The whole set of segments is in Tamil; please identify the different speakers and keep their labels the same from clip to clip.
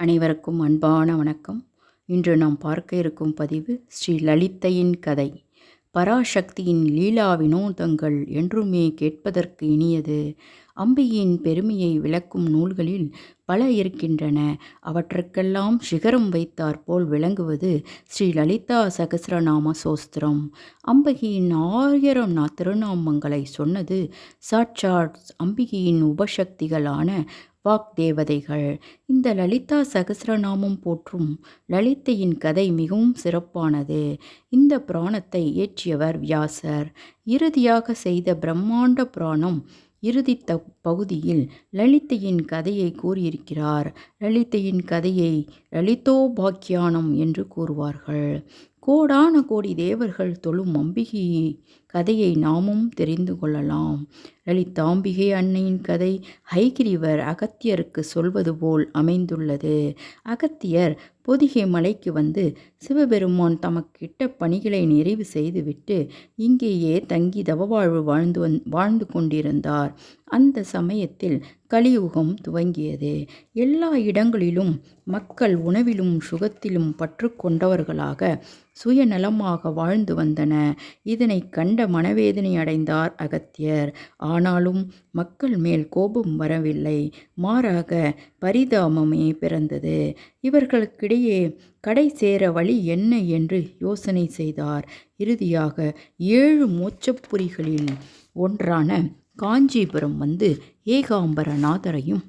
Speaker 1: அனைவருக்கும் அன்பான வணக்கம். இன்று நாம் பார்க்க இருக்கும் பதிவு ஸ்ரீ லலிதையின் கதை. பராசக்தியின் லீலா வினோதங்கள் என்றுமே கேட்பதற்கு இனியது. அம்பியின் பெருமையை விளக்கும் நூல்களில் பல இருக்கின்றன. அவற்றுக்கெல்லாம் சிகரம் வைத்தாற்போல் விளங்குவது ஸ்ரீ லலிதா சகசிரநாம சோஸ்திரம். அம்பிகையின் ஆயிரம் திருநாமங்களை சொன்னது சாட்சாட் அம்பிகையின் உபசக்திகளான வாக்தேவதைகள் இந்த லலிதா சகசிரநாமம் போற்றும் லலிதையின் கதை மிகவும் சிறப்பானது. இந்த புராணத்தை இயற்றியவர் வியாசர். இறுதியாக செய்த பிரம்மாண்ட புராணம் இறுதி த பகுதியில் லலிதையின் கதையை கூறியிருக்கிறார். லலிதையின் கதையை லலிதோபாக்கியானம் என்று கூறுவார்கள். கோடான கோடி தேவர்கள் தொழும் அம்பிகையை கதையை நாமும் தெரிந்து கொள்ளலாம். லலிதாம்பிகை அன்னையின் கதை ஹைகிரிவர் அகத்தியருக்கு சொல்வது போல் அமைந்துள்ளது. அகத்தியர் பொதிகை மலைக்கு வந்து சிவபெருமான் தமக்கிட்ட பணிகளை நிறைவு செய்துவிட்டு இங்கேயே தங்கி தவவாழ்வு வாழ்ந்து வந் வாழ்ந்து கொண்டிருந்தார். அந்த சமயத்தில் கலியுகம் துவங்கியது. எல்லா இடங்களிலும் மக்கள் உணவிலும் சுகத்திலும் பற்று கொண்டவர்களாக சுயநலமாக வாழ்ந்து வந்தன. இதனை கண்ட மனவேதனை அடைந்தார் அகத்தியர். ஆனாலும் மக்கள் மேல் கோபம் வரவில்லை. மாறாக பரிதாபமே பிறந்தது. இவர்களுக்கிடையே கடை சேர வழி என்ன என்று யோசனை செய்தார். இறுதியாக ஏழு மோச்சப்புரிகளில் ஒன்றான காஞ்சிபுரம் வந்து ஏகாம்பரநாதரையும்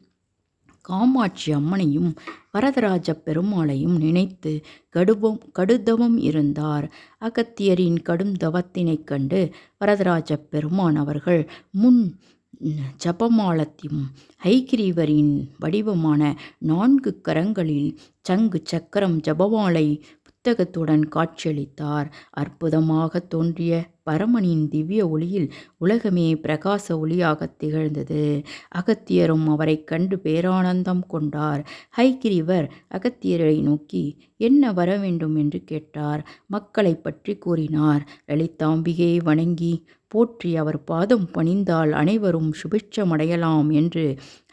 Speaker 1: காமாட்சி அம்மனையும் வரதராஜ பெருமாளையும் நினைத்து கடுபம் கடுதவம் இருந்தார். அகத்தியரின் கடும் தவத்தினைக் கண்டு வரதராஜ பெருமான் அவர்கள் முன் ஜபமாலத்தையும் ஹைகிரீவரின் வடிவமான நான்கு கரங்களில் சங்கு சக்கரம் ஜபமாலை புத்தகத்துடன் காட்சியளித்தார். அற்புதமாக தோன்றிய பரமனின் திவ்ய ஒளியில் உலகமே பிரகாச ஒளியாக திகழ்ந்தது. அகத்தியரும் அவரை கண்டு பேரானந்தம் கொண்டார். ஹைகிரிவர் அகத்தியரை நோக்கி என்ன வர வேண்டும் என்று கேட்டார். மக்களை பற்றி கூறினார். லலிதாம்பிகையை வணங்கி போற்றி அவர் பாதம் பணிந்தால் அனைவரும் சுபிட்சமடையலாம் என்று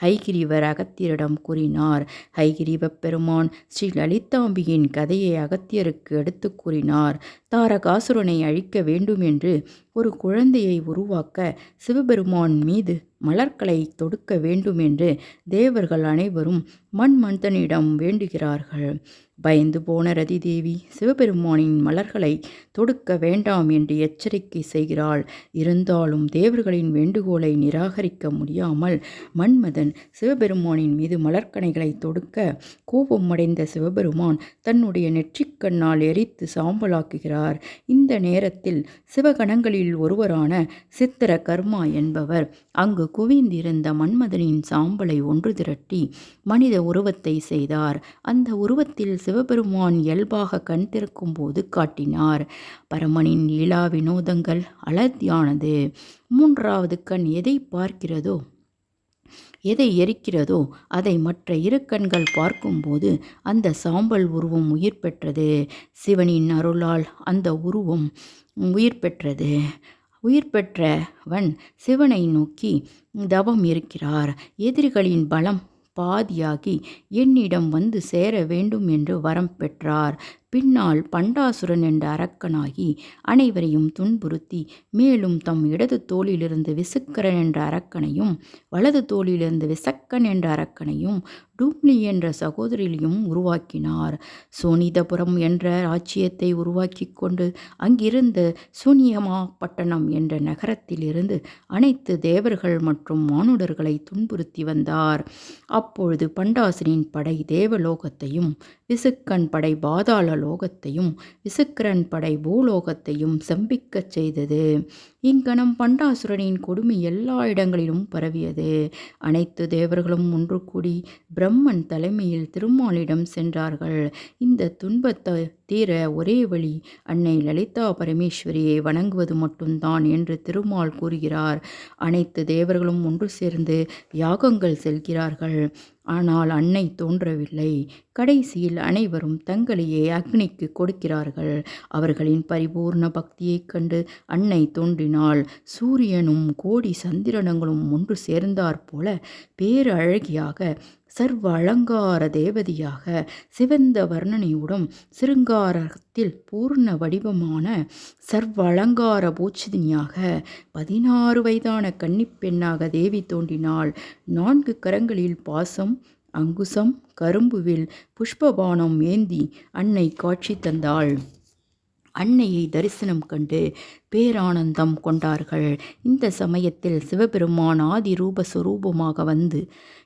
Speaker 1: ஹைகிரிவர் அகத்தியரிடம் கூறினார். ஹைகிரீவ பெருமான் ஸ்ரீ லலிதாம்பியின் கதையை அகத்தியருக்கு எடுத்து கூறினார். தாரகாசுரனை அழிக்க வேண்டும் என்று ஒரு குழந்தையை உருவாக்க சிவபெருமான் மீது மலர்களை தொடுக்க வேண்டும் என்று தேவர்கள் அனைவரும் மண்மந்தனிடம் வேண்டுகிறார்கள். பயந்து போன ரதி தேவி சிவபெருமானின் மலர்களை தொடுக்க வேண்டாம் என்று எச்சரிக்கை செய்கிறாள். இருந்தாலும் தேவர்களின் வேண்டுகோளை நிராகரிக்க முடியாமல் மன்மதன் சிவபெருமானின் மீது மலர்கனைகளை தொடுக்க கோபமடைந்த சிவபெருமான் தன்னுடைய நெற்றிக்கண்ணால் எரித்து சாம்பலாக்குகிறார். இந்த நேரத்தில் சிவகணங்களில் ஒருவரான சித்திர கர்மா என்பவர் அங்கு குவிந்திருந்த மன்மதனின் சாம்பலை ஒன்று திரட்டி மனித உருவத்தை செய்தார். அந்த உருவத்தில் சிவபெருமான் இயல்பாக கண் திறக்கும் போது காட்டினார். பரமனின் லீலா வினோதங்கள் அலத்தியானது மூன்றாவது கண் எதை பார்க்கிறதோ எதை எரிக்கிறதோ அதை மற்ற இரு கண்கள் பார்க்கும்போது அந்த சாம்பல் உருவம் உயிர் பெற்றது. சிவனின் அருளால் அந்த உருவம் உயிர் பெற்றது. உயிர் பெற்றவன் சிவனை நோக்கி தவம் இருக்கிறார். எதிரிகளின் பலம் பாதியாகி என்னிடம் வந்து சேர வேண்டும் என்று வரம் பெற்றார். பின்னால் பண்டாசுரன் என்ற அரக்கனாகி அனைவரையும் துன்புறுத்தி மேலும் தம் இடது தோளிலிருந்து விசுக்கரன் என்ற அரக்கனையும் வலது தோளிலிருந்து விசக்கன் என்ற அரக்கனையும் டூப்ளி என்ற சகோதரியையும் உருவாக்கினார். சோனிதபுரம் என்ற ராச்சியத்தை உருவாக்கி கொண்டு அங்கிருந்த சூனியமா பட்டணம் என்ற நகரத்திலிருந்து அனைத்து தேவர்கள் மற்றும் மானுடர்களை துன்புறுத்தி வந்தார். அப்பொழுது பண்டாசுரின் படை தேவலோகத்தையும் விசுக்கன் படை பாதாள லோகத்தையும் விசுக்கிரன் படை பூலோகத்தையும் செம்பிக்கச் செய்தது. இங்கனம் பண்டாசுரனின் கொடுமை எல்லா இடங்களிலும் பரவியது. அனைத்து தேவர்களும் ஒன்று கூடி பிரம்மன் தலைமையில் திருமாலிடம் சென்றார்கள். இந்த துன்பத்தை தீர ஒரே வழி அன்னை லலிதா பரமேஸ்வரியை வணங்குவது மட்டும்தான் என்று திருமால் கூறுகிறார். அனைத்து தேவர்களும் ஒன்று சேர்ந்து யாகங்கள் செல்கிறார்கள். ஆனால் அன்னை தோன்றவில்லை. கடைசியில் அனைவரும் தங்களையே அக்னிக்கு கொடுக்கிறார்கள். அவர்களின் பரிபூர்ண பக்தியைக் கண்டு அன்னை தோன்றி தோன்றினாள் சூரியனும் கோடி சந்திரனங்களும் ஒன்று சேர்ந்தாற்போல பேரழகியாக சர்வ அலங்கார தேவதியாக சிவந்த வர்ணனையுடன் சிருங்காரத்தில் பூர்ண வடிவமான சர்வ அலங்கார பூச்சினியாக பதினாறு வயதான கன்னிப்பெண்ணாக தேவி தோன்றினாள். நான்கு கரங்களில் பாசம் அங்குசம் கரும்புவில் புஷ்பபானம் ஏந்தி அன்னை காட்சி தந்தாள். அன்னையை தரிசனம் கண்டு பேரானந்தம் கொண்டார்கள். இந்த சமயத்தில் சிவபெருமான் ஆதி ரூப சுரூபமாக வந்து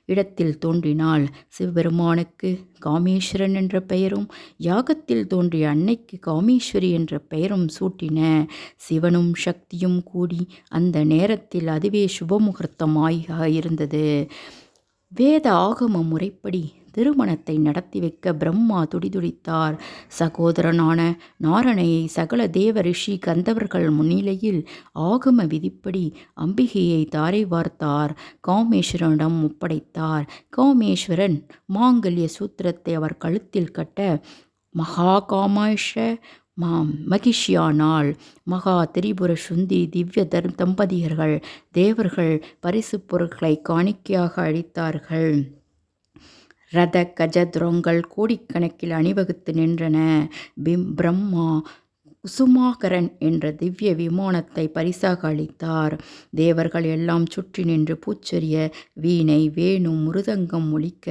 Speaker 1: இடத்தில் தோன்றினால் சிவபெருமானுக்கு காமேஸ்வரன் என்ற பெயரும் யாகத்தில் தோன்றிய அன்னைக்கு காமேஸ்வரி என்ற பெயரும் சூட்டின சிவனும் சக்தியும் கூடி அந்த நேரத்தில் அதுவே சுபமுகூர்த்தமாக இருந்தது. வேத ஆகம முறைப்படி திருமணத்தை நடத்தி வைக்க பிரம்மா துடிதுடித்தார். சகோதரனான நாரணையை சகல தேவ ரிஷி கந்தவர்கள் முன்னிலையில் ஆகம விதிப்படி அம்பிகையை தாரை வார்த்தார். காமேஸ்வரனிடம் ஒப்படைத்தார். காமேஸ்வரன் மாங்கல்ய சூத்திரத்தை அவர் கழுத்தில் கட்ட மகா காமாஷ மாம் மகிஷியானால் மகா திரிபுர சுந்தி திவ்ய தர் தம்பதியர்கள் தேவர்கள் பரிசு பொருட்களை காணிக்கையாக அளித்தார்கள். ரத கஜத்ரோங்கள் கோடிக்கணக்கில் அணிவகுத்து நின்றன. பிம் பிரம்மா குசுமாகரன் என்ற திவ்ய விமானத்தை பரிசாக அளித்தார். தேவர்கள் எல்லாம் சுற்றி நின்று பூச்செறிய வீணை வேணு முருதங்கம் ஒழிக்க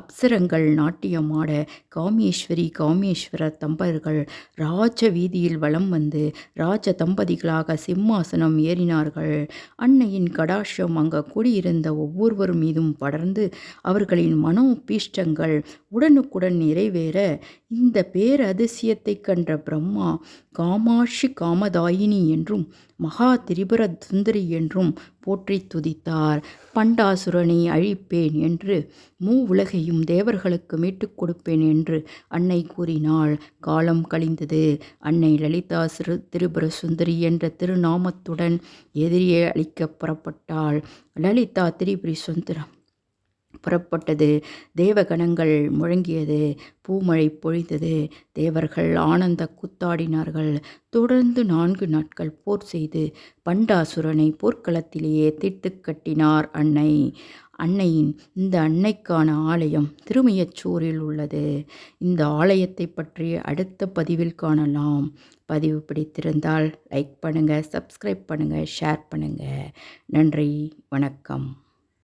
Speaker 1: அப்சரங்கள் நாட்டியமாட காமேஸ்வரி காமேஸ்வர தம்பர்கள் ராஜ வீதியில் வலம் வந்து ராஜ தம்பதிகளாக சிம்மாசனம் ஏறினார்கள். அன்னையின் கடாஷம் அங்கு கூடியிருந்த ஒவ்வொருவர் மீதும் படர்ந்து அவர்களின் மனோ பீஷ்டங்கள் உடனுக்குடன் நிறைவேற இந்த பேரதிசயத்தை கண்ட பிரம்மா காமாட்சி காமதாயினி என்றும் மகா திரிபுர சுந்தரி என்றும் போற்றி துதித்தார். பண்டாசுரனை அழிப்பேன் என்று மூ உலகையும் தேவர்களுக்கு மீட்டுக் கொடுப்பேன் என்று அன்னை கூறினாள். காலம் கழிந்தது. அன்னை லலிதா சிறு திரிபுர சுந்தரி என்ற திருநாமத்துடன் எதிரியே அளிக்க புறப்பட்டாள். லலிதா திரிபுரி சுந்தரம். புறப்பட்டது. தேவகணங்கள் முழங்கியது. பூமழை பொழிந்தது. தேவர்கள் ஆனந்த கூத்தாடினார்கள். தொடர்ந்து நான்கு நாட்கள் போர் செய்து பண்டாசுரனை போர்க்களத்திலேயே திட்டு கட்டினார் அன்னை. அன்னையின் இந்த அன்னைக்கான ஆலயம் திருமையச்சூரில் உள்ளது. இந்த ஆலயத்தை பற்றி அடுத்த பதிவில் காணலாம். பதிவு பிடித்திருந்தால் லைக் பண்ணுங்கள் சப்ஸ்கிரைப் பண்ணுங்கள் ஷேர் பண்ணுங்கள் நன்றி வணக்கம்.